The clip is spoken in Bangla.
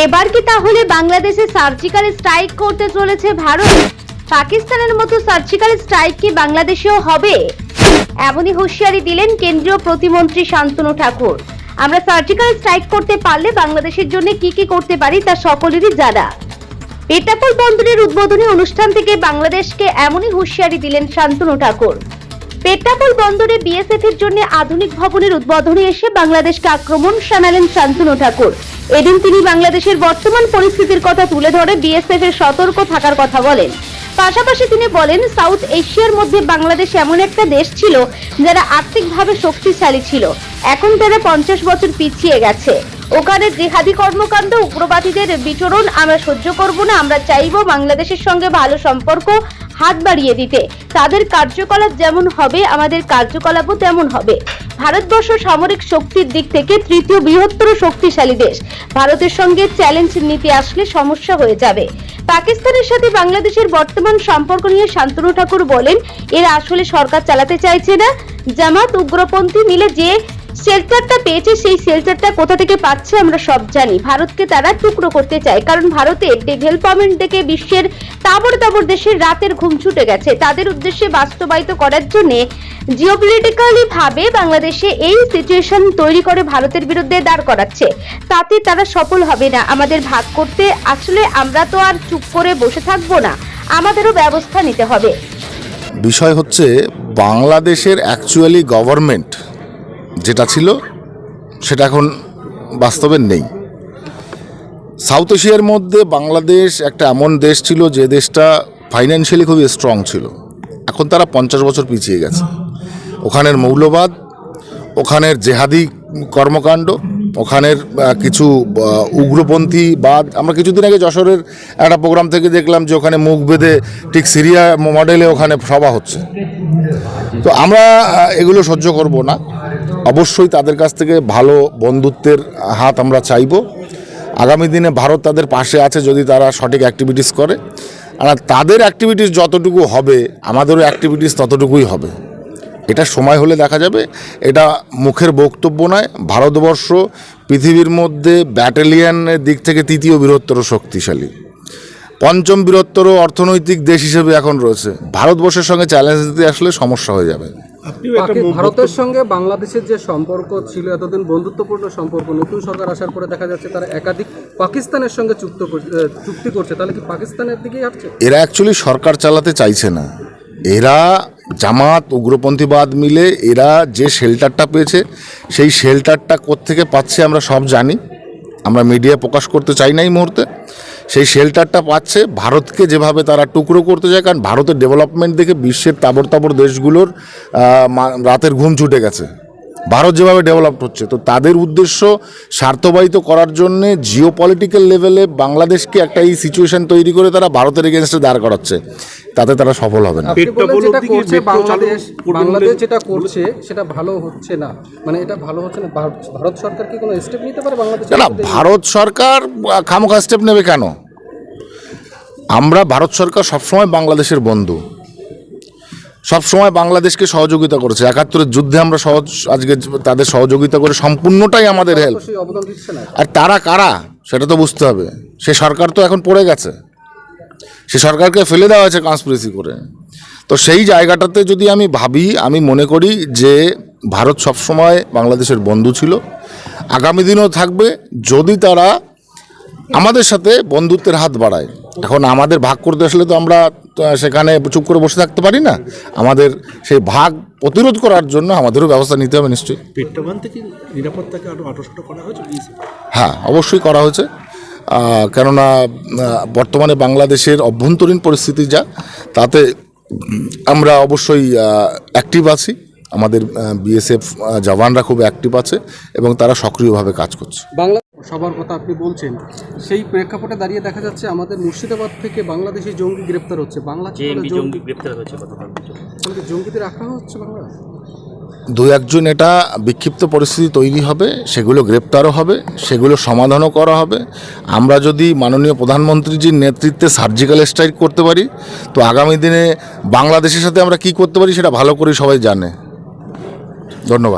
এবার কি তাহলে বাংলাদেশে সার্জিক্যাল স্ট্রাইক করতে চলেছে ভারত? পাকিস্তানের মতো সার্জিক্যাল স্ট্রাইক কি বাংলাদেশেও হবে? এমনই হুঁশিয়ারি দিলেন কেন্দ্রীয় প্রতিমন্ত্রী শান্তনু ঠাকুর। আমরা সার্জিক্যাল স্ট্রাইক করতে পারলে বাংলাদেশের জন্য কি কি করতে পারি তা সকলেরই জানা। পেটাপুল বন্দরের উদ্বোধনী অনুষ্ঠান থেকে বাংলাদেশকে এমনই হুঁশিয়ারি দিলেন শান্তনু ঠাকুর। পেট্টাপুল বন্দরে বিএসএফ এর জন্য আধুনিক ভবনের উদ্বোধনে এসে বাংলাদেশকে আক্রমণ শানালেন শান্তনু ঠাকুর। এদিন তিনি বাংলাদেশের বর্তমান পরিস্থিতির কথা তুলে ধরে বিএসএফ এর সতর্ক থাকার কথা বলেন। পাশাপাশি তিনি বলেন, সাউথ এশিয়ার মধ্যে বাংলাদেশ এমন একটা দেশ ছিল যারা আর্থিকভাবে শক্তিশালী ছিল। এখন তারা পঞ্চাশ বছর পিছিয়ে গেছে। ওখানে জেহাদি কর্মকাণ্ড, উগ্রবাদীদের বিচরণ আমরা সহ্য করব না, আমরা চাইব বাংলাদেশের সঙ্গে ভালো সম্পর্ক হাত বাড়িয়ে দিতে। তাদের কার্যকলাপ যেমন হবে, আমাদের কার্যকলাপও তেমন হবে। ভারতবর্ষ সামরিক শক্তির দিক থেকে তৃতীয় বৃহত্তর শক্তিশালী দেশ। ভারতের সঙ্গে চ্যালেঞ্জ নিতে আসলে সমস্যা হয়ে যাবে। পাকিস্তানের সাথে বাংলাদেশের বর্তমান সম্পর্ক নিয়ে শান্তনু ঠাকুর বলেন, এরা আসলে সরকার চালাতে চাইছে না। জামাত, উগ্রপন্থী মিলে যে শেল্টারটা পেয়েছে, সেই শেল্টারটা কোথা থেকে পাচ্ছে আমরা সব জানি। ভারতকে তারা টুকরো করতে চায়, কারণ ভারতের ডেভেলপমেন্ট থেকে বিশ্বের তাবড় তাবড় দেশের রাতের ঘুম ছুটে গেছে। তাদের উদ্দেশ্যে বাস্তবায়িত করার জন্য জিওপলিটিক্যালি ভাবে বাংলাদেশে এই সিচুয়েশন তৈরি করে ভারতের বিরুদ্ধে দাঁড় করাচ্ছে। তাতে তারা সফল হবে না, আমাদের ভাগ করতে আসলে আমরা তো আর চুপ করে বসে থাকব না, আমাদেরও ব্যবস্থা নিতে হবে। বিষয় হচ্ছে, বাংলাদেশের অ্যাকচুয়ালি গভর্নমেন্ট যেটা ছিল, সেটা এখন বাস্তবে নেই। সাউথ এশিয়ার মধ্যে বাংলাদেশ একটা এমন দেশ ছিল যে দেশটা ফাইন্যান্সিয়ালি খুবই স্ট্রং ছিল। এখন তারা পঞ্চাশ বছর পিছিয়ে গেছে। ওখানের মৌলবাদ, ওখানের জেহাদি কর্মকাণ্ড, ওখানের কিছু উগ্রপন্থী বাদ। আমরা কিছুদিন আগে যশোরের একটা প্রোগ্রাম থেকে দেখলাম যে ওখানে মুখ বেঁধে ঠিক সিরিয়া মডেলে ওখানে সভা হচ্ছে। তো আমরা এগুলো সহ্য করব না। অবশ্যই তাদের কাছ থেকে ভালো বন্ধুত্বের হাত আমরা চাইব। আগামী দিনে ভারত তাদের পাশে আছে যদি তারা সঠিক অ্যাক্টিভিটিস করে। আর তাদের অ্যাক্টিভিটিস যতটুকু হবে, আমাদেরও অ্যাক্টিভিটিস ততটুকুই হবে। এটা সময় হলে দেখা যাবে। এটা মুখের বক্তব্য নয়। ভারতবর্ষ পৃথিবীর মধ্যে ব্যাটালিয়ানের দিক থেকে তৃতীয় বৃহত্তর শক্তিশালী। পঞ্চম বৃহত্তর অর্থনৈতিক দেশ হিসেবে এখন রয়েছে। ভারতবর্ষের সঙ্গে চ্যালেঞ্জ দিতে আসলে সমস্যা হয়ে যাবে। ভারতের সঙ্গে বাংলাদেশের যে সম্পর্ক ছিল এতদিন বন্ধুত্বপূর্ণ সম্পর্ক নতুন সরকার আসার পরে দেখা যাচ্ছে তারা একাধিক পাকিস্তানের সঙ্গে চুক্ত চুক্তি করছে। তাহলে কি পাকিস্তানের দিকেই হাঁটছে? এরা অ্যাকচুয়ালি সরকার চালাতে চাইছে না। এরা জামাত উগ্রপন্থীবাদ মিলে এরা যে শেল্টারটা পেয়েছে সেই শেল্টারটা কোত্থেকে পাচ্ছে আমরা সব জানি। আমরা মিডিয়া প্রকাশ করতে চাই না এই মুহূর্তে। সেই শেল্টারটা পাচ্ছে। ভারতকে যেভাবে তারা টুকরো করতে যায় কারণ ভারতের ডেভেলপমেন্ট দেখে বিশ্বের তাবড় তাবড় দেশগুলোর রাতের ঘুম ছুটে গেছে। ভারত যেভাবে ডেভেলপ হচ্ছে তো তাদের উদ্দেশ্য স্বার্থবাহিত করার জন্যে জিও পলিটিক্যাল লেভেলে বাংলাদেশকে একটা এই সিচুয়েশন তৈরি করে তারা ভারতের এগেনস্টে দাঁড় করাচ্ছে। তাতে তারা সফল হবে না। বাংলাদেশ বাংলাদেশ যেটা করছে সেটা ভালো হচ্ছে না। মানে এটা ভালো হচ্ছে না। ভারত ভারত সরকার কি কোনো স্টেপ নিতে পারে বাংলাদেশের না ভারত সরকার খামোখা স্টেপ নেবে কেন? আমরা ভারত সরকার সবসময় বাংলাদেশের বন্ধু। সবসময় বাংলাদেশকে সহযোগিতা করেছে। একাত্তরের যুদ্ধে আমরা সহজ আজকে তাদের সহযোগিতা করে সম্পূর্ণটাই আমাদের হেল্প আর তারা কারা? সেটা তো বুঝতে হবে। সে সরকার তো এখন পড়ে গেছে। সে সরকারকে ফেলে দেওয়া হয়েছে কনস্পিরেসি করে। তো সেই জায়গাটাতে যদি আমি ভাবি আমি মনে করি যে ভারত সবসময় বাংলাদেশের বন্ধু ছিল। আগামী দিনেও থাকবে যদি তারা আমাদের সাথে বন্ধুত্বের হাত বাড়ায়। এখন আমাদের ভাগ করতে আসলে তো আমরা সেখানে চুপ করে বসে থাকতে পারি না। আমাদের সেই ভাগ প্রতিরোধ করার জন্য আমাদেরও ব্যবস্থা নিতে হবে নিশ্চয়ই। নিরাপত্তাকে আরও করা হয়েছে হ্যাঁ অবশ্যই করা হয়েছে। কেননা বর্তমানে বাংলাদেশের অভ্যন্তরীণ পরিস্থিতি যা তাতে আমরা অবশ্যই অ্যাক্টিভ আছি। আমাদের বিএসএফ জওয়ানরা খুব অ্যাক্টিভ আছে এবং তারা সক্রিয়ভাবে কাজ করছে। বাংলা সবার কথা আপনি বলছেন সেই প্রেক্ষাপটে দাঁড়িয়ে দেখা যাচ্ছে আমাদের মুর্শিদাবাদ থেকে বাংলাদেশি জঙ্গি গ্রেপ্তার হচ্ছে বাংলা জঙ্গি গ্রেপ্তার গতকাল জঙ্গিদের রাখা হচ্ছে বাংলা দু একজন এটা বিক্ষিপ্ত পরিস্থিতি তৈরি হবে সেগুলো গ্রেপ্তারও হবে সেগুলো সমাধানও করা হবে। আমরা যদি মাননীয় প্রধানমন্ত্রীজির নেতৃত্বে সার্জিক্যাল স্ট্রাইক করতে পারি তো আগামী দিনে বাংলাদেশের সাথে আমরা কি করতে পারি সেটা ভালো করে সবাই জানে। ধন্যবাদ।